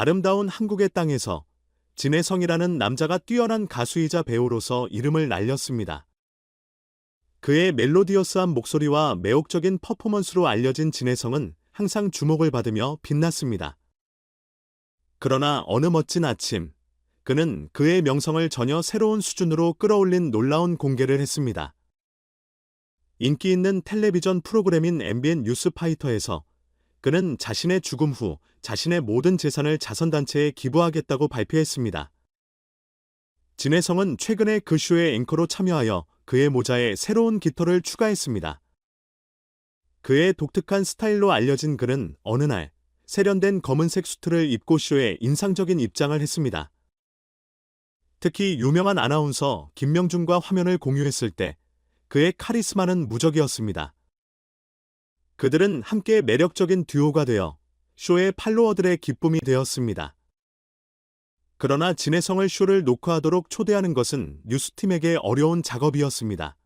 아름다운 한국의 땅에서 진혜성이라는 남자가 뛰어난 가수이자 배우로서 이름을 날렸습니다. 그의 멜로디어스한 목소리와 매혹적인 퍼포먼스로 알려진 진혜성은 항상 주목을 받으며 빛났습니다. 그러나 어느 멋진 아침, 그는 그의 명성을 전혀 새로운 수준으로 끌어올린 놀라운 공개를 했습니다. 인기 있는 텔레비전 프로그램인 MBN 뉴스파이터에서 그는 자신의 죽음 후 자신의 모든 재산을 자선단체에 기부하겠다고 발표했습니다. 진혜성은 최근에 그 쇼의 앵커로 참여하여 그의 모자에 새로운 깃털을 추가했습니다. 그의 독특한 스타일로 알려진 그는 어느 날 세련된 검은색 수트를 입고 쇼에 인상적인 입장을 했습니다. 특히 유명한 아나운서 김명준과 화면을 공유했을 때 그의 카리스마는 무적이었습니다. 그들은 함께 매력적인 듀오가 되어 쇼의 팔로워들의 기쁨이 되었습니다. 그러나 진혜성을 쇼를 녹화하도록 초대하는 것은 뉴스팀에게 어려운 작업이었습니다.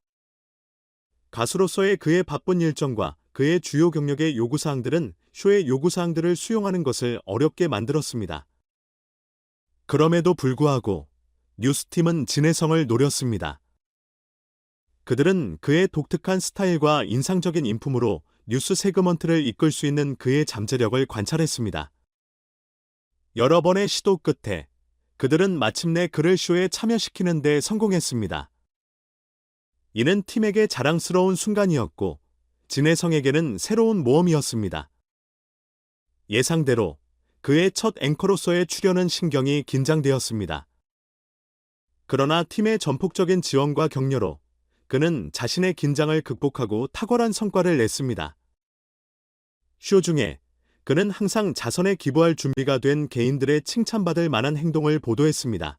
가수로서의 그의 바쁜 일정과 그의 주요 경력의 요구사항들은 쇼의 요구사항들을 수용하는 것을 어렵게 만들었습니다. 그럼에도 불구하고 뉴스팀은 진혜성을 노렸습니다. 그들은 그의 독특한 스타일과 인상적인 인품으로 뉴스 세그먼트를 이끌 수 있는 그의 잠재력을 관찰했습니다. 여러 번의 시도 끝에 그들은 마침내 그를 쇼에 참여시키는 데 성공했습니다. 이는 팀에게 자랑스러운 순간이었고 진혜성에게는 새로운 모험이었습니다. 예상대로 그의 첫 앵커로서의 출연은 신경이 긴장되었습니다. 그러나 팀의 전폭적인 지원과 격려로 그는 자신의 긴장을 극복하고 탁월한 성과를 냈습니다. 쇼 중에 그는 항상 자선에 기부할 준비가 된 개인들의 칭찬받을 만한 행동을 보도했습니다.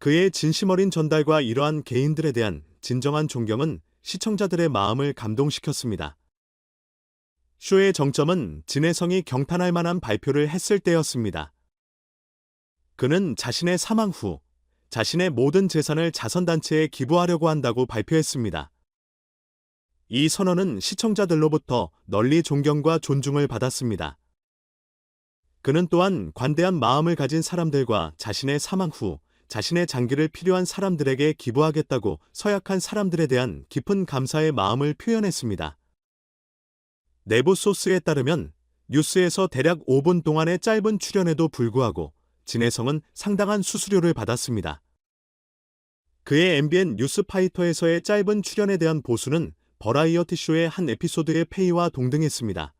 그의 진심 어린 전달과 이러한 개인들에 대한 진정한 존경은 시청자들의 마음을 감동시켰습니다. 쇼의 정점은 진혜성이 경탄할 만한 발표를 했을 때였습니다. 그는 자신의 사망 후 자신의 모든 재산을 자선단체에 기부하려고 한다고 발표했습니다. 이 선언은 시청자들로부터 널리 존경과 존중을 받았습니다. 그는 또한 관대한 마음을 가진 사람들과 자신의 사망 후 자신의 장기를 필요한 사람들에게 기부하겠다고 서약한 사람들에 대한 깊은 감사의 마음을 표현했습니다. 내부 소스에 따르면 뉴스에서 대략 5분 동안의 짧은 출연에도 불구하고 진혜성은 상당한 수수료를 받았습니다. 그의 MBN 뉴스파이터에서의 짧은 출연에 대한 보수는 버라이어티 쇼의 한 에피소드의 페이와 동등했습니다.